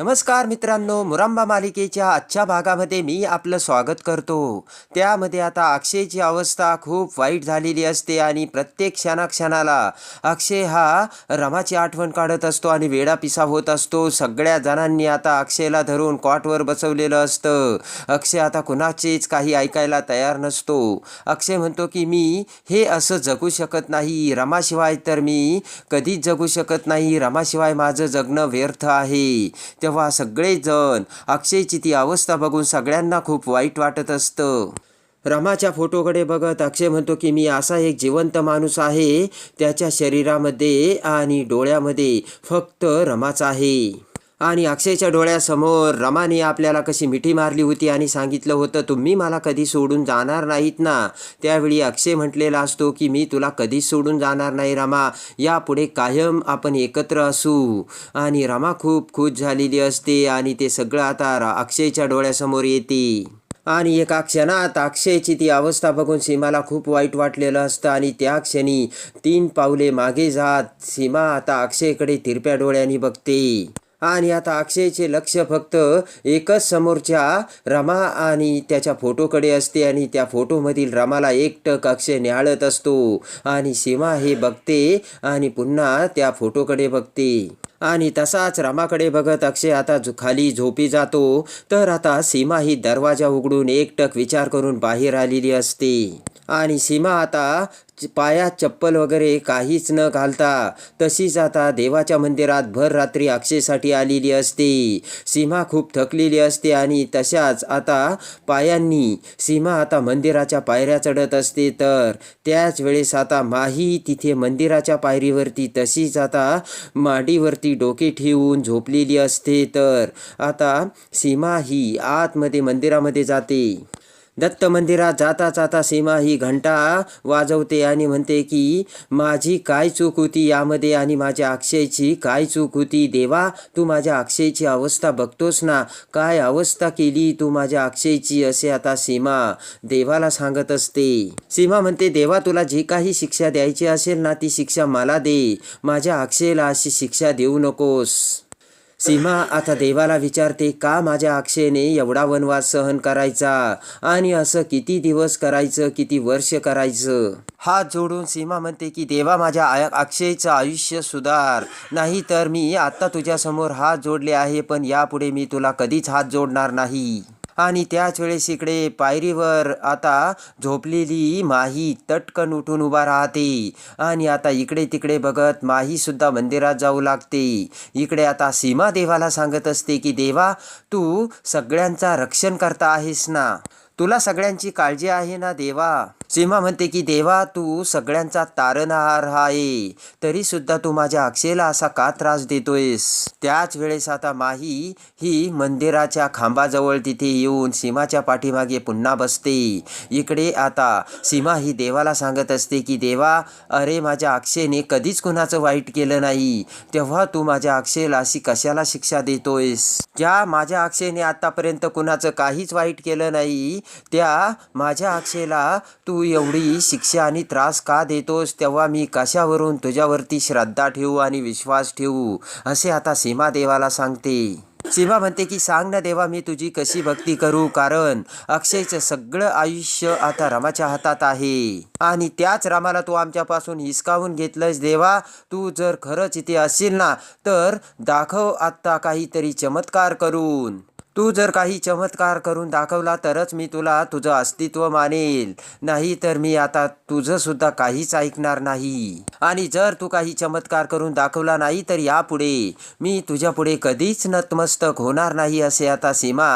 नमस्कार मित्रांनो मुरांबा मालिकेच्या आजच्या भागामध्ये मी आपलं स्वागत करतो. त्यामध्ये आता अक्षयची अवस्था खूप वाईट झालेली असते आणि प्रत्येक क्षणाक्षणाला अक्षय हा रमाची आठवण काढत असतो आणि वेडा पिसा होत असतो. सगळ्या जणांनी आता अक्षयला धरून कॉटवर बसवलेलं असतं. अक्षय आता कुणाचेच काही ऐकायला तयार नसतो. अक्षय म्हणतो की मी हे असं जगू शकत नाही. रमाशिवाय तर मी कधीच जगू शकत नाही. रमाशिवाय माझं जगणं व्यर्थ आहे. तेव्हा सगळेजण अक्षयची ती अवस्था बघून सगळ्यांना खूप वाईट वाटत असतं. रमाच्या फोटोकडे बघत अक्षय म्हणतो की मी असा एक जिवंत माणूस आहे त्याच्या शरीरामध्ये आणि डोळ्यामध्ये फक्त रमाच आहे. आणि अक्षयच्या डोळ्यासमोर रमाने आपल्याला कशी मिठी मारली होती आणि सांगितलं होतं तुम्ही मला कधी सोडून जाणार नाहीत ना? त्यावेळी अक्षय म्हटलेला असतो की मी तुला कधीच सोडून जाणार नाही रमा यापुढे कायम आपण एकत्र असू. आणि रमा खूप खुश झालेली असते आणि ते सगळं आता रा- अक्षयच्या डोळ्यासमोर येते. आणि एका क्षणात अक्षयची ती अवस्था बघून सीमाला खूप वाईट वाटलेलं असतं आणि त्या क्षणी तीन पावले मागे जात सीमा आता अक्षयकडे तिरप्या डोळ्यांनी बघते. आणि आता अक्षयचे लक्ष फक्त एकच समोरच्या रमा आणि त्याच्या फोटोकडे असते आणि त्या फोटोमधील रमाला एकटक अक्षय निहाळत असतो. आणि सीमा हे बघते आणि पुन्हा त्या फोटोकडे बघते. आणि तसाच रमाकडे बघत अक्षय आता झो- खाली झोपी जातो. तर आता सीमा ही दरवाजा उघडून एकटक विचार करून बाहेर आलेली असते. आणि सीमा आता च- पायात चप्पल वगैरे काहीच न घालता तशीच आता देवाच्या मंदिरात भर रात्री अक्षयसाठी आलेली असते. सीमा खूप थकलेली असते आणि तशाच आता पायांनी सीमा आता मंदिराच्या पायऱ्या चढत असते. तर त्याच वेळेस आता माही तिथे मंदिराच्या पायरीवरती तशीच आता माडीवरती डोके ठेवून झोपलेली असते. तर आता सीमा ही आतमध्ये मंदिरामध्ये जाते. दत्त मंदिरात जाता जाता सीमा ही घंटा वाजवते आणि म्हणते की माझी काय चूक होती यामध्ये आणि माझ्या अक्षयची काय चूक होती? देवा तू माझ्या अक्षयची अवस्था बघतोस ना? काय अवस्था केली तू माझ्या अक्षयची? असे आता सीमा देवाला सांगत असते. सीमा म्हणते देवा तुला जी काही शिक्षा द्यायची असेल ना ती शिक्षा मला दे. माझ्या अक्षयला अशी शिक्षा देऊ नकोस. सीमा आता देवाला विचारते का माझ्या अक्षयने एवढा वनवास सहन करायचा? आणि असं किती दिवस करायचं किती वर्ष करायचं? हात जोडून सीमा म्हणते की देवा माझ्या आय अक्षयचं आयुष्य सुधार. नाही तर मी आत्ता तुझ्यासमोर हात जोडले आहे पण यापुढे मी तुला कधीच हात जोडणार नाही. आणि त्याच वेळेस इकडे पायरीवर आता झोपलेली माही तटकन उठून उभा राहते. आणि आता इकडे तिकडे बघत माहीसुद्धा मंदिरात जाऊ लागते. इकडे आता सीमा देवाला सांगत असते की देवा तू सगळ्यांचा रक्षण करता आहेस ना? तुला सगळ्यांची काळजी आहे ना देवा? सीमा म्हणते की देवा तू सगळ्यांचा तारणहार आहे. तरी सुद्धा तू माझ्या अक्षेला असा का त्रास देतोयस? त्याच वेळेस आता माही ही मंदिराच्या खांबाजवळ तिथे येऊन सीमाच्या पाठीमागे पुन्हा बसते. इकडे आता सीमा ही देवाला सांगत असते की देवा अरे माझ्या अक्षेने कधीच कुणाचं वाईट केलं नाही. तेव्हा तू माझ्या अक्षेला अशी कशाला शिक्षा देतोयस? ज्या माझ्या अक्षेने आतापर्यंत कुणाचं काहीच वाईट केलं नाही त्या माझ्या अक्षेला तू तू एवढी शिक्षा आणि त्रास का देतोस? तेव्हा मी कशावरून तुझ्यावरती श्रद्धा ठेवू आणि विश्वास ठेवू? असे आता सीमा देवाला सांगते. सीमा म्हणते की सांग ना देवा मी तुझी कशी भक्ती करू? कारण अक्षयचं सगळं आयुष्य आता रमाच्या हातात आहे. आणि त्याच रामाला तू आमच्यापासून हिसकावून घेतलंस देवा. तू जर खरंच इथे असशील ना तर दाखव आत्ता काहीतरी चमत्कार करून. तू जर काही चमत्कार करून दाखवला तरच मी तुला तुझं अस्तित्व मानेल. नाही तर मी आता तुझं सुद्धा काहीच ऐकणार नाही. आणि जर तू काही चमत्कार करून दाखवला नाही तर यापुढे मी तुझ्यापुढे कधीच नतमस्तक होणार नाही असे आता सीमा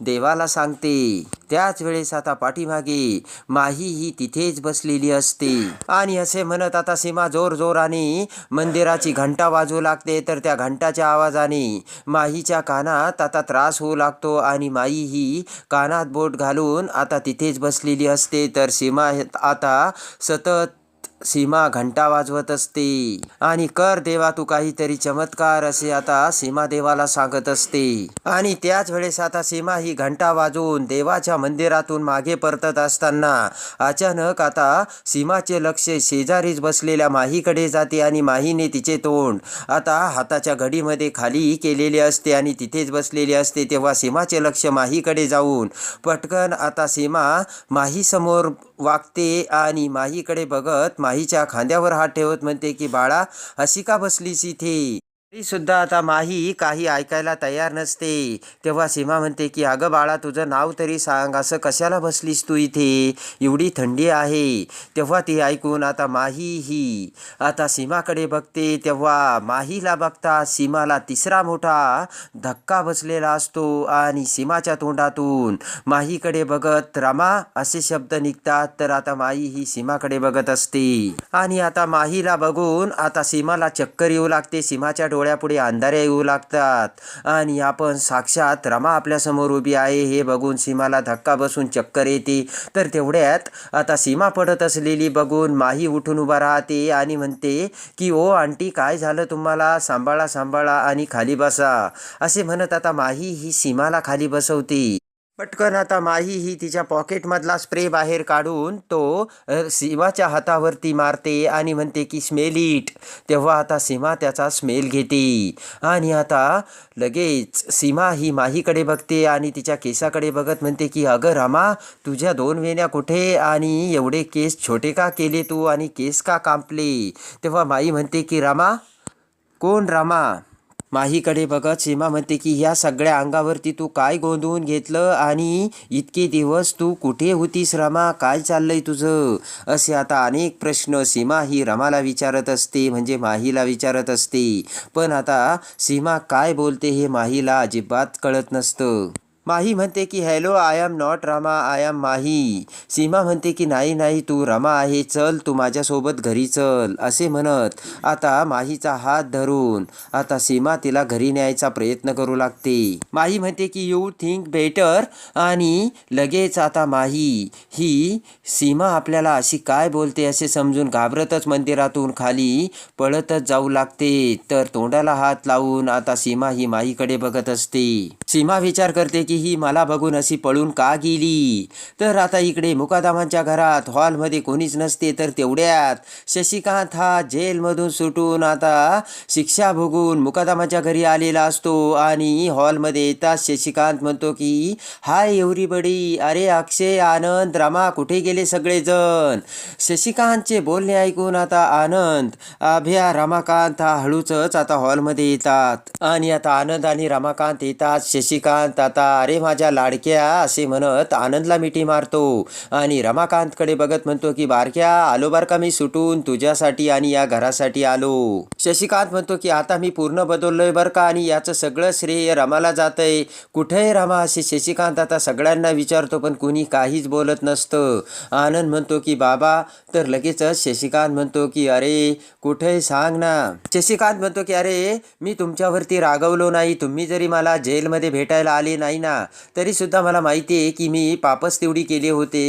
देवाला सांगते. त्याच वेळेस आता पाठीमागे माही ही तिथेच बसलेली असते. आणि असे म्हणत आता सीमा जोर जोराने मंदिराची घंटा वाजू लागते तर त्या घंटाच्या आवाजाने माहीच्या कानात आता त्रास होऊ लागतो आणि माई ही कानात बोट घालून आता तिथेच बसलेली असते. तर सीमा हे- आता सतत सीमा घंटा वाजवत असते. आणि कर देवा तू काहीतरी चमत्कार असे आता सीमा देवाला सांगत असते. आणि त्याच वेळेस आता सीमा ही घंटा वाजवून देवाच्या मंदिरातून मागे परतत असताना अचानक आता सीमाचे लक्ष शेजारीच बसलेल्या माहीकडे जाते आणि माहीने तिचे तोंड आता हाताच्या घडीमध्ये खाली केलेले असते आणि तिथेच बसलेली असते. तेव्हा सीमाचे लक्ष माहीकडे जाऊन पटकन आता सीमा माहीसमोर वागते आणि माहीकडे बघत माहीच्या खांद्यावर हात ठेवत म्हणते की बाळा अशी का बसलीस इथे? सुद्धा आता माही काही ऐकायला तयार नसते. तेव्हा सीमा म्हणते की अगं बाळा तुझं नाव तरी सांग. असं कशाला बसलीस तू इथे? एवढी थंडी आहे. तेव्हा ती ऐकून आता माही ही आता सीमाकडे बघते. तेव्हा माहीला बघता सीमाला तिसरा मोठा धक्का बसलेला असतो आणि सीमाच्या तोंडातून माहीकडे बघत रमा असे शब्द निघतात. तर आता माही ही सीमाकडे बघत असते. आणि आता माहीला बघून आता सीमाला चक्कर येऊ लागते. सीमाच्या डोळ्यापुढे अंधारे येऊ लागतात. आणि आपण साक्षात रमा आपल्यासमोर उभी आहे हे बघून सीमाला धक्का बसून चक्कर येते. तर तेवढ्यात आता सीमा पडत असलेली बघून माही उठून उभा राहते आणि म्हणते की ओ आंटी काय झालं तुम्हाला? सांभाळा सांभाळा आणि खाली बसा. असे म्हणत आता माही ही सीमाला खाली बसवते. पटकन आता माही ही तिच्या पॉकेटमधला स्प्रे बाहेर काढून तो सीमाच्या हातावरती मारते आणि म्हणते की स्मेल इट. तेव्हा आता सीमा त्याचा स्मेल घेते. आणि आता लगेच सीमा ही माहीकडे बघते आणि तिच्या केसाकडे बघत म्हणते की अगं रामा तुझ्या दोन वेण्या कुठे? आणि एवढे केस छोटे का केले तू? आणि केस का कांपले? तेव्हा माई म्हणते की रामा कोण रामा? माहीकडे बघत सीमा म्हणते की ह्या सगळ्या अंगावरती तू काय गोंधवून घेतलं आणि इतके दिवस तू कुठे होतीस रमा? काय चाललंय तुझं? असे आता अनेक प्रश्न सीमा ही रमाला विचारत असते म्हणजे माहीला विचारत असते. पण आता सीमा काय बोलते हे माहीला अजिबात कळत नसतं. माही म्हणते की hello I am not Rama I am Mahi. Seema म्हणते की नाही नाही तू रमा आहे चल तू माझ्यासोबत घरी चल असे म्हणत आता माहीचा हात धरून आता सीमा तिला घरी न्यायचा प्रयत्न करू लागते. माही म्हणते की यू थिंक बेटर आणि लगेच आता माही ही सीमा आपल्याला अशी काय बोलते असे समजून घाबरतच मंदिरातून खाली पळतच जाऊ लागते. तर तोंडाला हात लावून आता सीमा ही माहीकडे बघत असते. सीमा विचार करते की ही मला बघून अशी पळून का गेली? तर आता इकडे मुकादामांच्या घरात हॉलमध्ये कोणीच नसते तर तेवढ्यात. शशिकांत हा जेलमधून सुटून आता शिक्षा भोगून मुकादामाच्या घरी आलेला असतो आणि हॉलमध्ये येताच शशिकांत म्हणतो की हाय एवरीबडी अरे अक्षय आनंद रमा कुठे गेले सगळेजण? शशिकांतचे बोलणे ऐकून आता आनंद अभ्या रमाकांत हा हळूचच आता हॉलमध्ये येतात. आणि आता आनंद आणि रमाकांत येतात. शशिकांत आता अरे माझ्या लाडक्या असे म्हणत आनंदला मिठी मारतो. आणि रमाकांतकडे बघत म्हणतो की बारक्या आलो बार का मी सुटून तुझ्यासाठी आणि या घरासाठी आलो. शशिकांत म्हणतो की आता मी पूर्ण बदललोय बरं का आणि याचं सगळं श्रेय रमाला जातंय. कुठे रमा? असे शशिकांत आता सगळ्यांना विचारतो पण कुणी काहीच बोलत नसतं. आनंद म्हणतो की बाबा. तर लगेचच शशिकांत म्हणतो की अरे कुठे सांग ना. शशिकांत म्हणतो की अरे मी तुमच्यावरती रागवलो नाही. तुम्ही जरी मला जेलमध्ये भेटायला आले नाही ना ना. तरीसुद्धा मला माहिती आहे की मी पापच तेवढी केले होते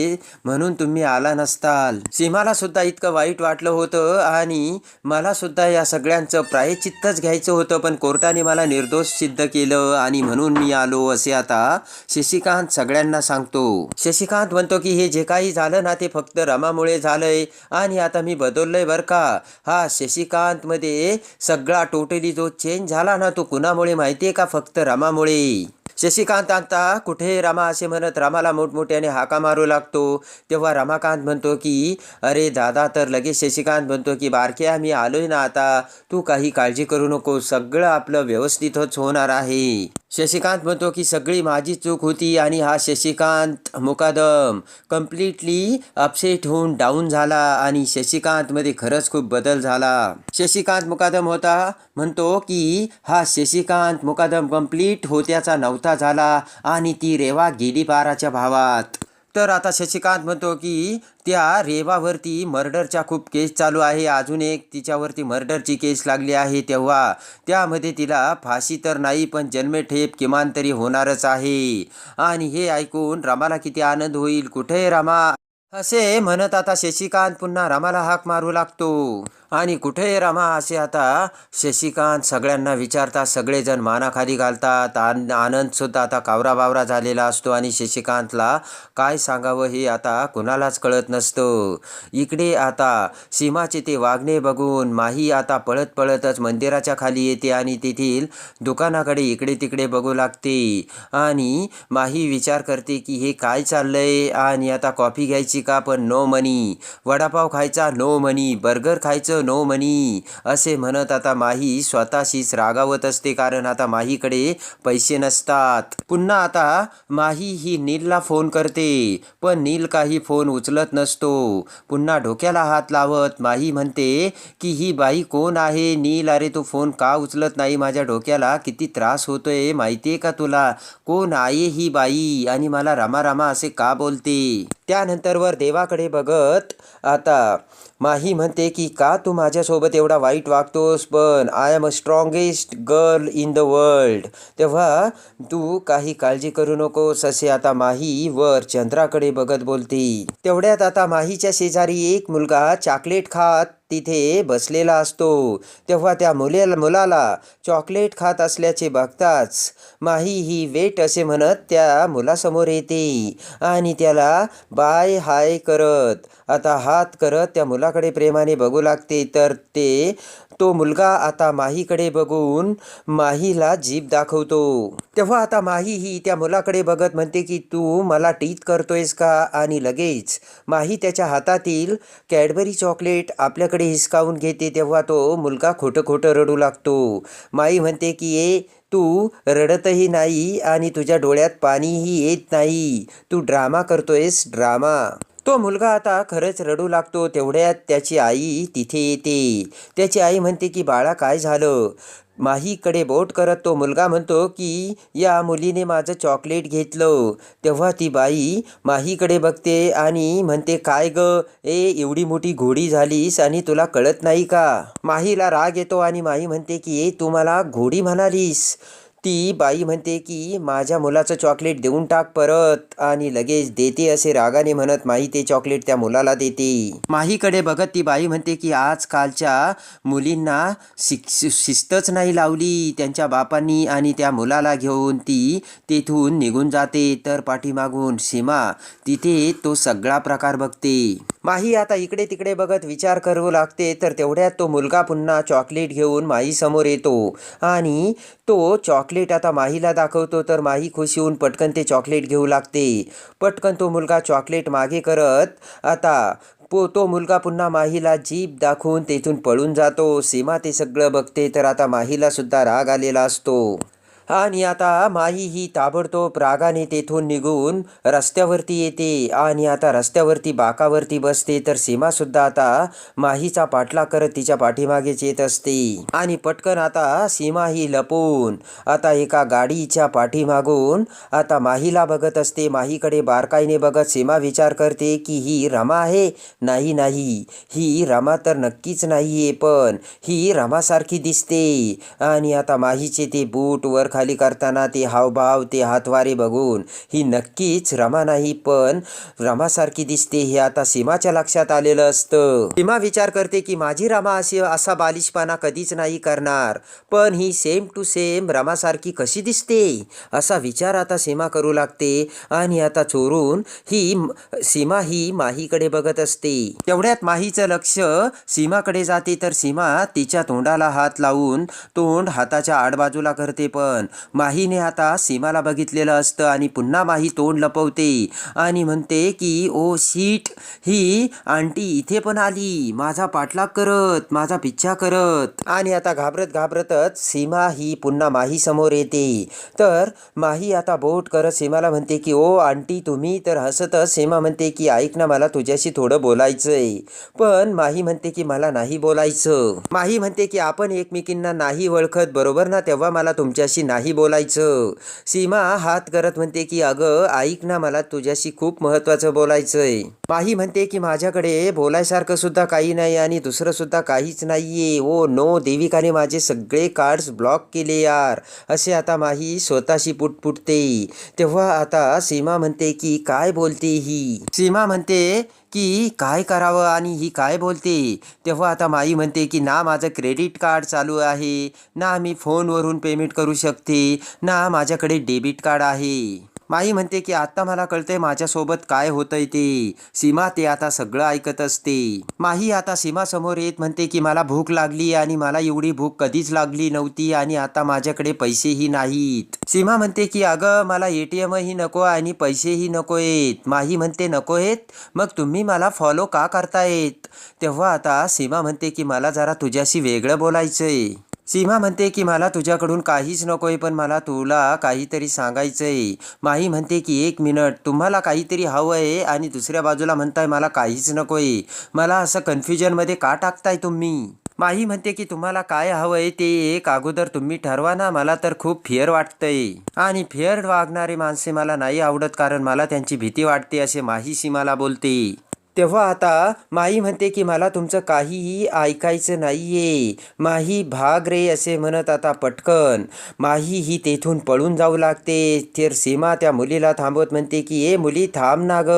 म्हणून तुम्ही आला नसताल. सीमाला सुद्धा इतकं वाईट वाटलं होतं आणि मला सुद्धा या सगळ्यांचं प्रायचित्तच घ्यायचं होतं पण कोर्टाने मला निर्दोष सिद्ध केलं आणि म्हणून मी आलो असे आता शशिकांत सगळ्यांना सांगतो. शशिकांत म्हणतो की हे जे काही झालं ना ते फक्त रमामुळे झालंय आणि आता मी बदललोय बरं का. हा शशिकांत मध्ये सगळा टोटली जो चेंज झाला ना तो कुणामुळे माहितीये का? फक्त रमामुळे. शशिकांत आता कुठे? रमा असे म्हणत रामाला मोठमोठ्याने हाका मारू लागतो. तेव्हा रमाकांत म्हणतो की अरे दादा तर लगेच शशिकांत म्हणतो की बारक्या मी आलोय ना आता. तू काही काळजी करू नको सगळं आपलं व्यवस्थितच होणार आहे. शशिकांत म्हणतो की सगळी माझी चूक होती आणि हा शशिकांत मुकादम कम्प्लिटली अपसेट होऊन डाऊन झाला आणि शशिकांतमध्ये खरंच खूप बदल झाला. शशिकांत मुकादम होता म्हणतो की हा शशिकांत मुकादम कंप्लीट होत्याचा नव्हता झाला आणि ती रेवा गेली बाराच्या भावात. तर आता शशिकांत म्हणतो की त्या रेवावरती मर्डरच्या खूप केस चालू आहे. अजून एक तिच्यावरती मर्डरची केस लागली आहे तेव्हा. त्यामध्ये तिला फाशी तर नाही पण जन्मठेप किमान तरी होणारच आहे. आणि हे ऐकून रमाला किती आनंद होईल. कुठे रामा? असे म्हणत आता शशिकांत पुन्हा रामाला हाक मारू लागतो. आणि कुठे रामा असे आता? शशिकांत सगळ्यांना विचारतात सगळेजण मानाखाली घालतात. आन आनंदसुद्धा आता कावरा बावरा झालेला असतो आणि शशिकांतला काय सांगावं हे आता कुणालाच कळत नसतं. इकडे आता सीमाचे ते वागणे बघून माही आता पळत पळतच मंदिराच्या खाली येते आणि तेथील दुकानाकडे इकडे तिकडे बघू लागते. आणि माही विचार करते की हे काय चाललंय? आणि आता कॉफी घ्यायची का? पण नो मनी. वडापाव खायचा नो मनी. बर्गर खायचं नो मनी. असे म्हणत आता माही स्वतःशीच रागावत असते कारण आता माहीकडे पैसे नसतात. पुन्हा आता माही ही नीलला फोन करते पण नील काही फोन उचलत नसतो. पुन्हा डोक्याला हात लावत माही म्हणते की ही बाई कोण आहे? नील अरे तू फोन का उचलत नाही? माझ्या डोक्याला किती त्रास होतोय माहितीये का तुला? कोण आहे ही बाई? आणि मला रामा रामा असे का बोलते? त्यानंतर वर देवाकडे बघत आता माही म्हणते की का तू माझ्यासोबत एवढा वाईट वागतोस? पण I am a strongest girl in the world तेव्हा तू काही काळजी करू नकोस असे आता माही वर चंद्राकडे बघत बोलते. तेवढ्यात आता माहीच्या शेजारी एक मुलगा चॉकलेट खात तिथे बसलेला असतो. तेव्हा त्या मुलेला मुलाला चॉकलेट खात असल्याचे बघताच माही ही वेट असे म्हणत त्या मुलासमोर येते आणि त्याला बाय हाय करत. आता हात करत त्या मुलाकडे प्रेमाने बघू लागते. तर ते तो मुलगा आता माहीकडे बघून माहीला जीभ दाखवतो. तेव्हा आता माही ही त्या मुलाकडे बघत म्हणते की तू मला टीत करतोयस का? आणि लगेच माही त्याच्या हातातील कॅडबरी चॉकलेट आपल्याकडे हिसकावून घेते. तेव्हा तो मुलगा खोटं खोटं रडू लागतो. माई म्हणते की ए तू रडतही नाही आणि तुझ्या डोळ्यात पाणीही येत नाही. तू ड्रामा करतोयस ड्रामा. तो मुलगा आता खरंच रडू लागतो तेवढ्यात त्याची आई तिथे येते. त्याची आई म्हणते की बाळा काय झालं? माहीकडे बोट करत तो मुलगा म्हणतो की या मुलीने माझं चॉकलेट घेतलं. तेव्हा ती बाई माहीकडे बघते आणि म्हणते काय ग? ए एवढी मोठी घोडी झालीस आणि तुला कळत नाही का? माहीला राग येतो आणि माही म्हणते की ए तू मला घोडी म्हणालीस. ती बाई म्हणते की माझ्या मुलाचं चॉकलेट देऊन टाक परत आणि लगेच देते असे रागाने म्हणत माही ते चॉकलेट त्या मुलाला देते. माहीकडे बघत ती बाई म्हणते की आजकालच्या मुलींना शिस्तच नाही लावली. त्यांच्या बापांनी आणि त्या मुलाला घेऊन ती तेथून निघून जाते. तर पाठीमागून सीमा तिथे तो सगळा प्रकार बघते. माही आता इकडे तिकडे बघत विचार करू लागते. तर तेवढ्यात तो मुलगा पुन्हा चॉकलेट घेऊन माही समोर येतो आणि तो चॉकलेट चॉकलेट आता माहीला दाखवतो तर माही खुश होऊन पटकन ते चॉकलेट घेऊ लागते. पटकन तो मुलगा चॉकलेट मागे करत आता पो तो मुलगा पुन्हा माहीला जीभ दाखवून तेथून पळून जातो. सीमा ते सगळं बघते तर आता माहीलासुद्धा राग आलेला असतो. आणि आता माही ही ताबडतोब रागाने तेथून निघून रस्त्यावरती येते आणि आता रस्त्यावरती बाकावरती बसते तर सीमासुद्धा आता माहीचा पाठला करत तिच्या पाठीमागेच येत असते. आणि पटकन आता सीमा ही लपून आता एका गाडीच्या पाठीमागून आता माहीला बघत असते. माहीकडे बारकाईने बघत सीमा विचार करते की ही रमा आहे? नाही नाही. ही रमा तर नक्कीच नाही आहे पण ही रमासारखी दिसते. आणि आता माहीचे ते बूट वर खाली करताना ती हावभाव ते हातवारे बघून ही नक्कीच रमा नाही पण रमासारखी दिसते हे आता सीमाच्या लक्षात आलेलं असतं. सीमा विचार करते की माझी रमा अशी असा बालिशपणा कधीच नाही करणार. पण ही सेम टू सेम रमासारखी कशी दिसते? असा विचार आता सीमा करू लागते आणि आता चोरून ही सीमा ही माहीकडे बघत असते. तेवढ्यात माहीचं लक्ष सीमाकडे जाते तर सीमा तिच्या तोंडाला हात लावून तोंड हाताच्या आडबाजूला करते पण माहीने आता सीमाला बघितलेलं असतं आणि पुन्हा माही तोंड लपवते. आणि म्हणते की ओ शीट ही आंटी इथे पण आली. माझा पाठलाग करत माझा पिच्छा करत. आणि आता घाबरत घाबरतच सीमा ही पुन्हा माही समोर येते. तर माही आता बोट करत सीमाला म्हणते की ओ आंटी तुम्ही तर हसतच. सीमा म्हणते की ऐक ना मला तुझ्याशी थोडं बोलायचंय. पण माही म्हणते की मला नाही बोलायचं. माही म्हणते की आपण एकमेकींना नाही ओळखत बरोबर ना? तेव्हा मला तुमच्याशी नाही बोलायचं. सीमा हात करत म्हणते की अगं ऐक ना मला तुझ्याशी खूप महत्वाचं बोलायचंय. माही म्हणते की माझ्याकडे बोलायसारखं सुद्धा काही नाही आणि दुसरं सुद्धा काहीच नाहीये. ओ नो देविकाने माझे सगळे कार्ड्स ब्लॉक केले यार. असे आता माही स्वतःशी पुटपुटते. तेव्हा आता सीमा म्हणते की काय बोलते ही? सीमा म्हणते की काय करावं आणि ही काय बोलते? तेव्हा आता माई म्हणते की ना माझं क्रेडिट कार्ड चालू आहे. ना मी फोनवरून पेमेंट करू शकते. ना माझ्याकडे डेबिट कार्ड आहे. माई म्हणते की आत्ता मला कळतंय माझ्यासोबत काय होतंय ते. सीमा ते आता सगळं ऐकत असते. माही आता सीमा समोर येत म्हणते की मला भूक लागली आणि मला एवढी भूक कधीच लागली नव्हती आणि आता माझ्याकडे पैसेही नाहीत. सीमा म्हणते की अगं मला एटीएमही नको आणि पैसेही नको आहेत माही म्हणते नको आहेत मग तुम्ही मला फॉलो का करतायत? तेव्हा आता सीमा म्हणते की मला जरा तुझ्याशी वेगळं बोलायचंय. सीमा म्हणते की मला तुझ्याकडून काहीच नकोय पण मला तुला काहीतरी सांगायचंय. माही म्हणते की एक मिनिट तुम्हाला काहीतरी हवं आहे आणि दुसऱ्या बाजूला म्हणताय मला काहीच नकोय मला असं कन्फ्युजनमध्ये का टाकताय तुम्ही? माही म्हणते की तुम्हाला काय हवं आहे ते एक अगोदर तुम्ही ठरवा ना मला तर खूप फिअर वाटतंय. आणि फिअर वागणारे माणसे मला नाही आवडत कारण मला त्यांची भीती वाटते असे माही सीमाला बोलते. तेव्हा आता माई म्हणते की मला तुमचं काहीही ऐकायचं नाहीये. माही भाग रे असे म्हणत आता पटकन. माही ही तेथून पळून जाऊ लागते. तर सीमा त्या मुलीला थांबवत म्हणते की ए मुली थांब ना ग.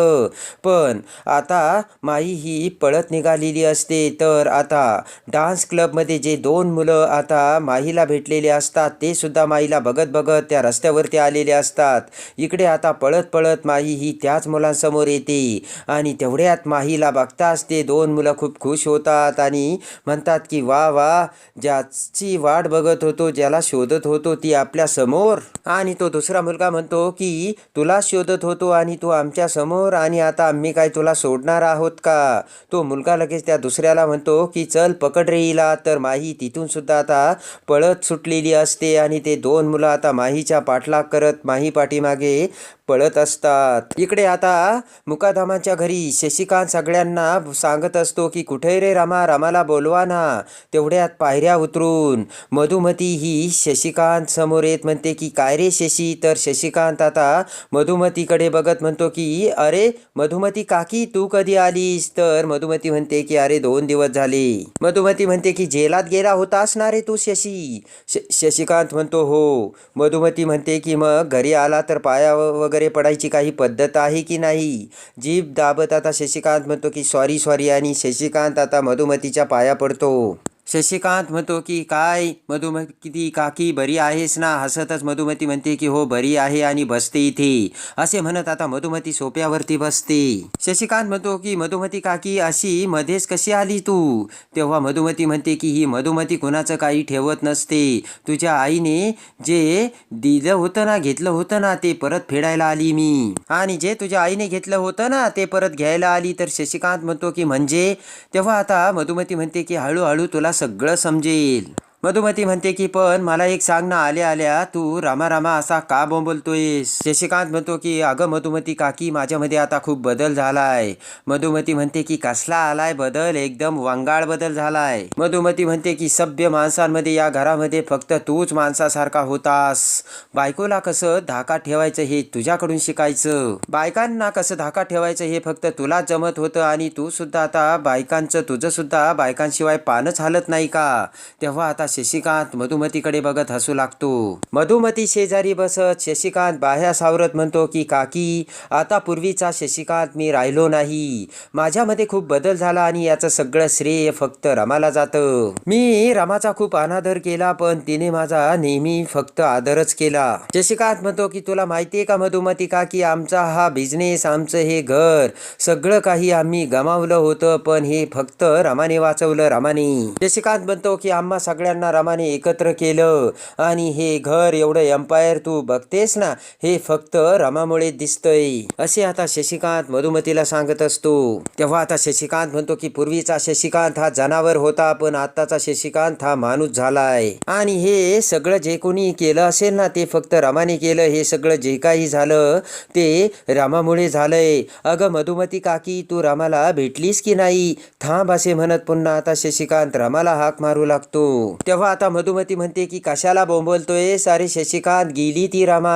पण आता माई ही पळत निघालेली असते. तर आता डान्स क्लबमध्ये जे दोन मुलं आता माहीला भेटलेले असतात ते सुद्धा माईला बघत बघत त्या रस्त्यावरती आलेले असतात. इकडे आता पळत पळत माही ही त्याच मुलांसमोर येते. आणि तेवढ्यात माहीला बघताच ते दोन मुलं खूप खुश होतात आणि म्हणतात की वा वा ज्याची वाट बघत होतो ज्याला शोधत होतो ती आपल्यासमोर. आणि तो दुसरा मुलगा म्हणतो की तुला शोधत होतो आणि तू आमच्यासमोर आणि आता आम्ही काय तुला सोडणार आहोत का? तो मुलगा लगेच त्या दुसऱ्याला म्हणतो की चल पकड रे हिला. तर माही तिथून सुद्धा आता पळत सुटलेली असते आणि ते दोन मुलं आता माहीच्या पाठलाग करत माही पाठीमागे पळत असतात. इकडे आता मुकाधामाच्या घरी शशिकांत सगळ्यांना सांगत असतो की कुठे रे रामा? रामाला बोलवा ना. तेवढ्यात पायऱ्या उतरून मधुमती ही शशिकांत समोर येत म्हणते की काय रे शशी? तर शशिकांत आता मधुमतीकडे बघत म्हणतो की अरे मधुमती काकी तू कधी आलीस? तर मधुमती म्हणते की अरे दोन दिवस झाले. मधुमती म्हणते की जेलात गेला होतास ना रे तू शशी? श शशिकांत म्हणतो हो. मधुमती म्हणते की मग घरी आला तर पाया वगैरे पडायची काही पद्धत आहे की नाही? जीभ दाबत आता शशिकांत म्हणतो की सॉरी सॉरी आणि शशिकांत आता मधुमतीच्या पाया पडतो. शशिकांत म्हणतो की काय मधुमती काकी बरी आहेस ना? हसतच मधुमती म्हणते की हो बरी आहे आणि बसते इथे. असे म्हणत आता मधुमती सोप्यावरती बसते. शशिकांत म्हणतो की मधुमती काकी अशी मध्येच कशी आली तू? तेव्हा मधुमती म्हणते की ही मधुमती कुणाचं काही ठेवत नसते. तुझ्या आईने जे दिलं होतं ना घेतलं होतं ना ते परत फेडायला आली मी. आणि जे तुझ्या आईने घेतलं होतं ना ते परत घ्यायला आली. तर शशिकांत म्हणतो की म्हणजे? तेव्हा आता मधुमती म्हणते की हळूहळू तुला सगळं समजेल. मधुमती म्हणते की पण मला एक सांग ना आल्या आल्या तू रामा रामा असा का बोंबलतोयस? शशिकांत म्हणतो की अगं मधुमती काकी माझ्यामध्ये आता खूप बदल झालाय. मधुमती म्हणते की कसला आलाय बदल? एकदम वंगाळ बदल झालाय. मधुमती म्हणते की सभ्य माणसांमध्ये या घरामध्ये फक्त तूच माणसासारखा होतास. बायकोला कसं धाका ठेवायचं हे तुझ्याकडून शिकायचं? बायकांना कसं धाका ठेवायचं हे फक्त तुला जमत होतं आणि तू सुद्धा आता बायकांचं तुझं सुद्धा बायकांशिवाय पानच हालत नाही का? तेव्हा आता शशिकांत मधुमतीकडे बघत हसू लागतो. मधुमती शेजारी बसत शशिकांत बाह्या सावरत म्हणतो की काकी आता पूर्वीचा शशिकांत मी राहिलो नाही. माझ्यामध्ये खूप बदल झाला आणि याचं सगळं श्रेय फक्त रमाला जातं. मी रमाचा खूप अनादर केला पण तिने माझा नेहमी फक्त आदरच केला. शशिकांत म्हणतो की तुला माहितीये का मधुमती काकी आमचा हा बिझनेस आमचं हे घर सगळं काही आम्ही गमावलं होतं पण हे फक्त रमाने वाचवलं रमाने. शशिकांत म्हणतो की आम्हा सगळ्यांना रमाने एकत्र केलं. आणि हे घर एवढं एम्पायर तू बघतेस ना हे फक्त रमामुळे दिसतंय. असे आता शशिकांत मधुमतीला सांगत असतो. तेव्हा आता शशिकांत म्हणतो की पूर्वीचा शशिकांत हा जनावर होता पण आताचा शशिकांत हा माणूस झालाय. आणि हे सगळं जे कोणी केलं असेल ना ते फक्त रमाने केलं. हे सगळं जे काही झालं ते रामामुळे झालंय. अगं मधुमती काकी तू रामाला भेटलीस की नाही? थांब असे म्हणत पुन्हा आता शशिकांत रामाला हाक मारू लागतो. तेव्हा आता मधुमती म्हणते की कशाला बोंबलतोय? सारे शशिकांत गेली ती रामा.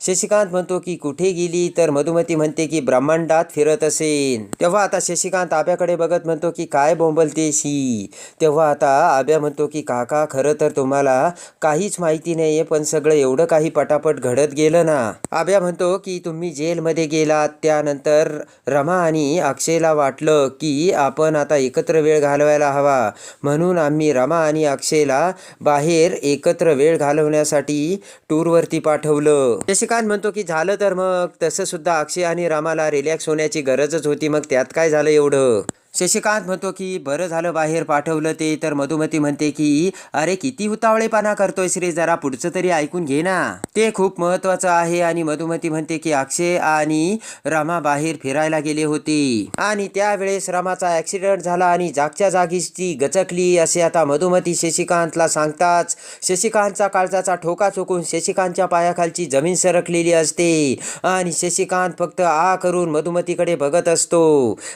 शशिकांत म्हणतो की कुठे गेली? तर मधुमती म्हणते की ब्रह्मांडात फिरत असेल तेव्हा आता शशिकांत आब्याकडे बघत म्हणतो की काय बोंबलते शी तेव्हा आता आब्या म्हणतो की काका खरं तर तुम्हाला काहीच माहिती नाहीये पण सगळं एवढं काही पटापट घडत गेलं ना. आब्या म्हणतो की तुम्ही जेलमध्ये गेलात त्यानंतर रमा आणि अक्षयला वाटलं की आपण आता एकत्र वेळ घालवायला हवा. म्हणून आम्ही रमा आणि अक्षयला बाहेर एकत्र वेळ घालवण्यासाठी टूरवरती पाठवलं. शशिकांत म्हणतो की झालं तर मग. तसं सुद्धा अक्षय आणि रामाला रिलॅक्स होण्याची गरजच होती. मग त्यात काय झालं एवढं? शशिकांत म्हणतो की बरं झालं बाहेर पाठवलं ते तर मधुमती म्हणते की अरे किती उतावळेपणा करतोय श्री जरा पुढचं तरी ऐकून घे ना. ते खूप महत्वाचं आहे आणि मधुमती म्हणते की अक्षय आणि रमा बाहेर फिरायला गेले होते आणि त्यावेळेस रमाचा ऍक्सिडेंट झाला आणि जागच्या जागीच ती गचकली असे आता मधुमती शशिकांतला सांगताच. शशिकांतचा काळजाचा ठोका चुकून शशिकांतच्या पायाखालची जमीन सरकलेली असते आणि शशिकांत फक्त आ करून मधुमतीकडे बघत असतो.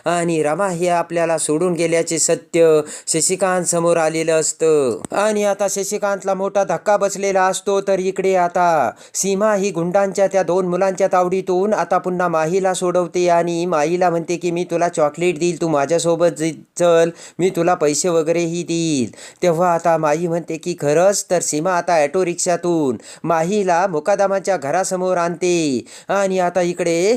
आणि रमा ही आपल्याला सोडून गेल्याचे सत्य शशिकांत समोर आलेलं असतं. आणि आता शशिकांतला मोठा धक्का बसलेला असतो तर इकडे आता सीमा ही गुंडांच्या त्या दोन मुलांच्या तावडीतून आता पुन्हा माहीला सोडवते आणि माईला म्हणते की मी तुला चॉकलेट देईल तू माझ्यासोबत चल मी तुला पैसे वगैरेही देईल. तेव्हा आता माई म्हणते की खरंच तर सीमा आता ॲटो रिक्षातून माहीला मुकादामाच्या घरासमोर आणते. आणि आता इकडे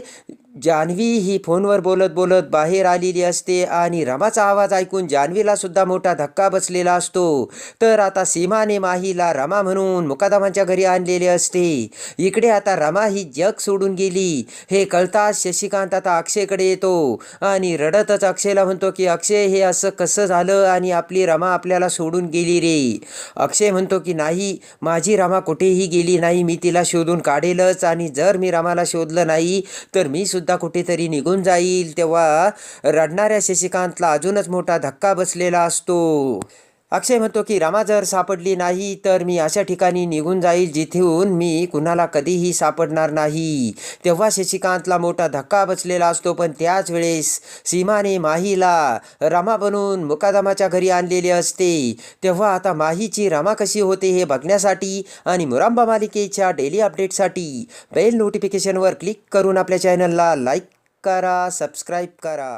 जान्हवी ही फोनवर बोलत बोलत बाहेर आलेली असते आणि रमाचा आवाज ऐकून जान्हवीला सुद्धा मोठा धक्का बसलेला असतो. तर आता सीमाने माहीला रमा म्हणून मुकादमाच्या घरी आणलेले असते. इकडे आता रमा ही जग सोडून गेली. हे कळताच शशिकांत आता अक्षयकडे येतो आणि रडतच अक्षयला म्हणतो की अक्षय हे असं कसं झालं आणि आपली रमा आपल्याला सोडून गेली रे? अक्षय म्हणतो की नाही माझी रमा कुठेही गेली नाही. मी तिला शोधून काढेलच आणि जर मी रमाला शोधलं नाही तर मी सुद्धा कुठेतरी निघून जाईल तेव्हा रडणाऱ्या शशिकांतला अजूनच मोठा धक्का बसलेला असतो. अक्षय म्हणतो की रमा जर सापडली नाही तर मी अशा ठिकाणी निघून जाईल जिथून मी कुणाला कधीही सापडणार नाही. तेव्हा शशिकांतला मोठा धक्का बसलेला असतो पण त्याच वेळेस सीमाने माहीला रमा बनून मुकादमाच्या घरी आणलेले असते. तेव्हा आता माहीची रमा कशी होते हे बघण्यासाठी आणि मुरांबा मालिकेच्या डेली अपडेटसाठी बेल नोटिफिकेशनवर क्लिक करून आपल्या चॅनलला लाईक करा सबस्क्राईब करा.